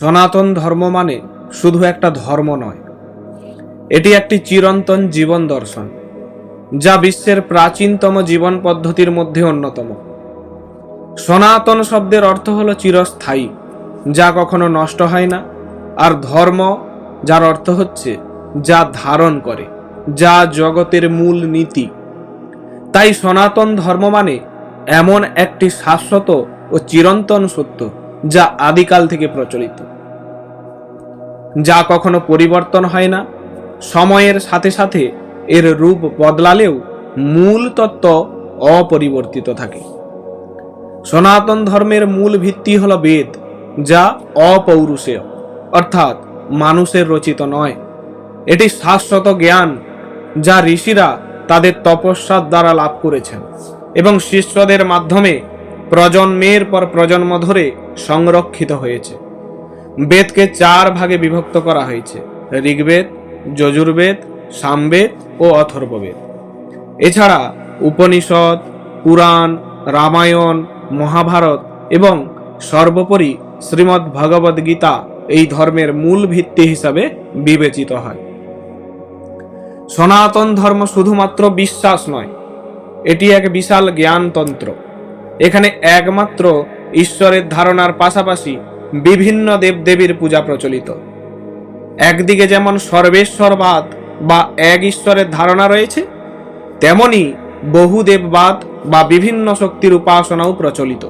সনাতন ধর্ম মানে শুধু একটা ধর্ম নয়। এটি একটি চিরন্তন জীবন দর্শন, যা বিশ্বের প্রাচীনতম জীবন পদ্ধতির মধ্যে অন্যতম। সনাতন শব্দের অর্থ হল চিরস্থায়ী, যা কখনো নষ্ট হয় না, আর ধর্ম, যার অর্থ হচ্ছে যা ধারণ করে, যা জগতের মূল নীতি। তাই সনাতন ধর্ম মানে এমন একটি শাশ্বত ও চিরন্তন সত্য, যা আদিকাল থেকে প্রচলিত। যা কখনো পরিবর্তন হয় না। সময়ের সাথে সাথে এর রূপ বদলালেও মূল তত্ত্ব অপরিবর্তিত থাকে। সনাতন ধর্মের মূল ভিত্তি হল বেদ, যা অপৌরুষেয়, অর্থাৎ মানুষের রচিত নয়। এটি শাশ্বত জ্ঞান, যা ঋষিরা তাদের তপস্যার দ্বারা লাভ করেছেন এবং শিষ্যদের মাধ্যমে প্রজন্মের পর প্রজন্ম ধরে সংরক্ষিত হয়েছে। বেদকে চার ভাগে বিভক্ত করা হয়েছে। ঋগ্বেদ, যজুর্বেদ, সামবেদ ও অথর্ববেদ। এছাড়া উপনিষদ, পুরাণ, রামায়ণ, মহাভারত এবং সর্বোপরি শ্রীমদ্ ভগবদ গীতা এই ধর্মের মূল ভিত্তি হিসাবে বিবেচিত হয়। সনাতন ধর্ম শুধুমাত্র বিশ্বাস নয়, এটি এক বিশাল জ্ঞানতন্ত্র। এখানে একমাত্র ঈশ্বরের ধারণার পাশাপাশি বিভিন্ন দেবদেবীর পূজা প্রচলিত। একদিকে যেমন সর্বেশ্বরবাদ বা এক ঈশ্বরের ধারণা রয়েছে, তেমনি বহুদেববাদ বা বিভিন্ন শক্তির উপাসনাও প্রচলিত।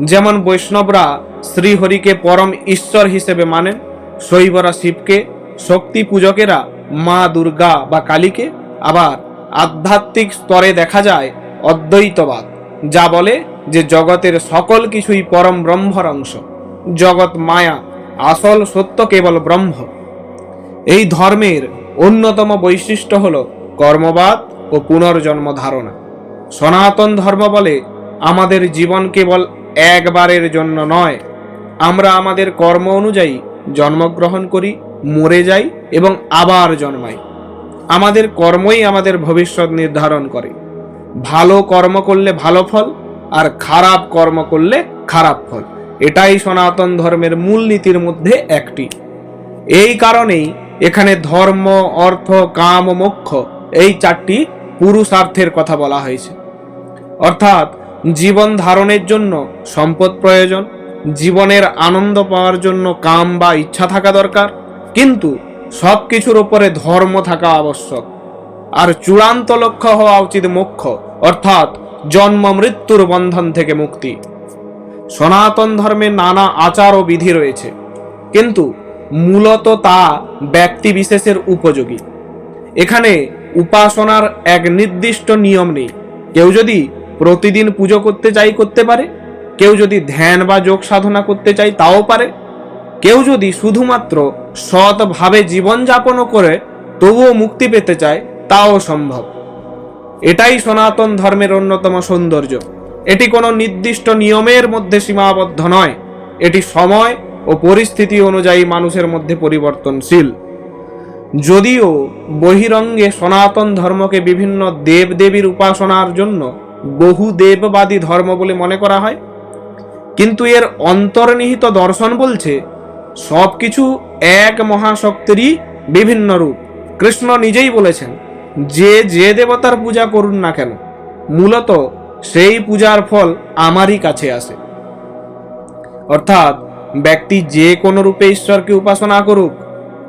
যেমন বৈষ্ণবরা শ্রীহরিকে পরম ঈশ্বর হিসেবে মানেন, শৈবরা শিবকে শক্তি পূজকেরা মা দুর্গা বা কালীকে, আবার আধ্যাত্মিক স্তরে দেখা যায় অদ্বৈতবাদ, যা বলে যে জগতের সকল কিছুই পরম ব্রহ্মর অংশ। জগৎ মায়া, আসল সত্য কেবল ব্রহ্ম। এই ধর্মের অন্যতম বৈশিষ্ট্য হল কর্মবাদ ও পুনর্জন্ম ধারণা। সনাতন ধর্ম বলে আমাদের জীবন কেবল একবারের জন্য নয়। আমরা আমাদের কর্ম অনুযায়ী জন্মগ্রহণ করি, মরে যাই এবং আবার জন্মাই। আমাদের কর্মই আমাদের ভবিষ্যৎ নির্ধারণ করে। ভালো কর্ম করলে ভালো ফল আর খারাপ কর্ম করলে খারাপ ফল। এটাই সনাতন ধর্মের মূল নীতির মধ্যে একটি। এই কারণেই এখানে ধর্ম, অর্থ, কাম মোক্ষ এই চারটি পুরুষার্থের কথা বলা হয়েছে। অর্থাৎ জীবন ধারণের জন্য সম্পদ প্রয়োজন, জীবনের আনন্দ পাওয়ার জন্য কাম বা ইচ্ছা থাকা দরকার, কিন্তু সব কিছুর উপরে ধর্ম থাকা আবশ্যক। আর চূড়ান্ত লক্ষ্য হওয়া উচিত মোক্ষ, অর্থাৎ জন্ম মৃত্যুর বন্ধন থেকে মুক্তি। সনাতন ধর্মে নানা আচার ও বিধি রয়েছে। কিন্তু মূলত তা ব্যক্তি বিশেষের উপযোগী। এখানে উপাসনার এক নির্দিষ্ট নিয়ম নেই। কেউ যদি প্রতিদিন পুজো করতে চাই করতে পারে, কেউ যদি ধ্যান বা যোগ সাধনা করতে চাই তাও পারে। কেউ যদি শুধুমাত্র সৎভাবে জীবনযাপনও করে তবুও মুক্তি পেতে চায় তাও সম্ভব। এটাই সনাতন ধর্মের অন্যতম সৌন্দর্য। এটি কোনো নির্দিষ্ট নিয়মের মধ্যে সীমাবদ্ধ নয়। এটি সময় ও পরিস্থিতি অনুযায়ী মানুষের মধ্যে পরিবর্তনশীল। যদিও বহিরঙ্গে সনাতন ধর্মকে বিভিন্ন দেবদেবীর উপাসনার জন্য বহু দেববাদী ধর্ম বলে মনে করা হয়, কিন্তু এর অন্তর্নিহিত দর্শন বলছে সব কিছু এক মহাশক্তিরই বিভিন্ন রূপ। কৃষ্ণ নিজেই বলেছেন, যে যে দেবতার পূজা করুন না কেন, মূলত সেই পূজার ফল আমারই কাছে আসে। অর্থাৎ ব্যক্তি যে কোনো রূপে ঈশ্বরকে উপাসনা করুক,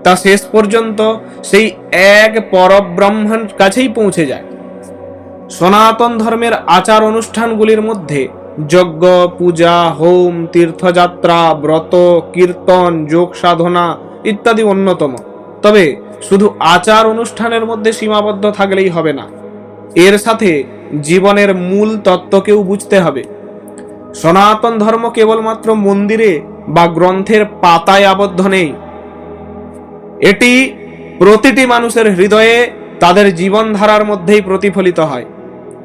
তা শেষ পর্যন্ত সেই এক পরব্রহ্মের কাছেই পৌঁছে যায়। সনাতন ধর্মের আচার অনুষ্ঠানগুলির মধ্যে যজ্ঞ, পূজা, হোম, তীর্থযাত্রা, ব্রত, কীর্তন, যোগ সাধনা ইত্যাদি অন্যতম। তবে শুধু আচার অনুষ্ঠানের মধ্যে সীমাবদ্ধ থাকলেই হবে না। এর সাথে জীবনের মূল তত্ত্বকেও বুঝতে হবে। সনাতন ধর্ম কেবলমাত্র মন্দিরে বা গ্রন্থের পাতায় আবদ্ধ নেই। এটি প্রতিটি মানুষের হৃদয়ে তাদের জীবনধারার মধ্যেই প্রতিফলিত হয়।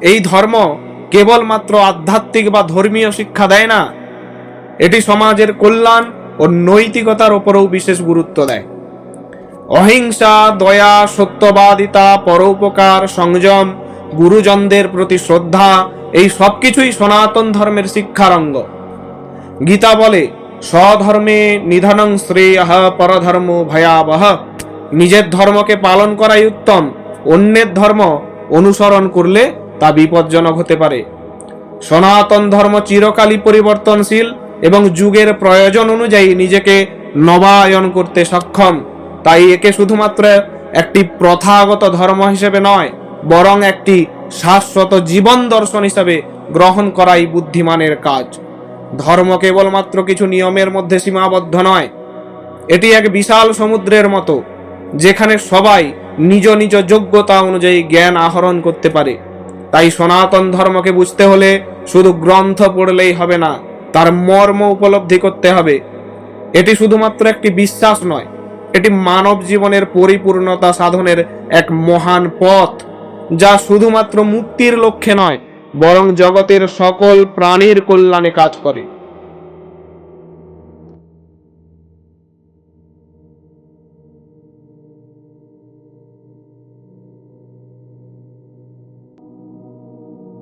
এই ধর্ম কেবলমাত্র আধ্যাত্মিক বা ধর্মীয় শিক্ষা দেয় না, এটি সমাজের কল্যাণ ও নৈতিকতার ওপরেও বিশেষ গুরুত্ব দেয়। অহিংসা, দয়া, সত্যবাদিতা, পরোপকার, সংযম গুরুজনদের প্রতি শ্রদ্ধা, এই সব কিছুই সনাতন ধর্মের শিক্ষার অঙ্গ। গীতা বলে, স্বধর্মে নিধনং শ্রেয় পরধর্ম ভয়াবহ। নিজের ধর্মকে পালন করাই উত্তম, অন্যের ধর্ম অনুসরণ করলে তা বিপজ্জনক হতে পারে। সনাতন ধর্ম চিরকালই পরিবর্তনশীল এবং যুগের প্রয়োজন অনুযায়ী নিজেকে নবায়ন করতে সক্ষম। তাই একে শুধুমাত্র একটি প্রথাগত ধর্ম হিসেবে নয় বরং একটি শাশ্বত জীবন দর্শন হিসাবে গ্রহণ করাই বুদ্ধিমানের কাজ। ধর্ম কেবলমাত্র কিছু নিয়মের মধ্যে সীমাবদ্ধ নয়। এটি এক বিশাল সমুদ্রের মতো, যেখানে সবাই নিজ নিজ যোগ্যতা অনুযায়ী জ্ঞান আহরণ করতে পারে। তাই সনাতন ধর্মকে বুঝতে হলে শুধু গ্রন্থ পড়লেই হবে না, তার মর্ম উপলব্ধি করতে হবে। এটি শুধুমাত্র একটি বিশ্বাস নয়, এটি মানব জীবনের পরিপূর্ণতা সাধনের এক মহান পথ। যা শুধুমাত্র মুক্তির লক্ষ্যে নয় বরং জগতের সকল প্রাণীর কল্যাণে কাজ করে।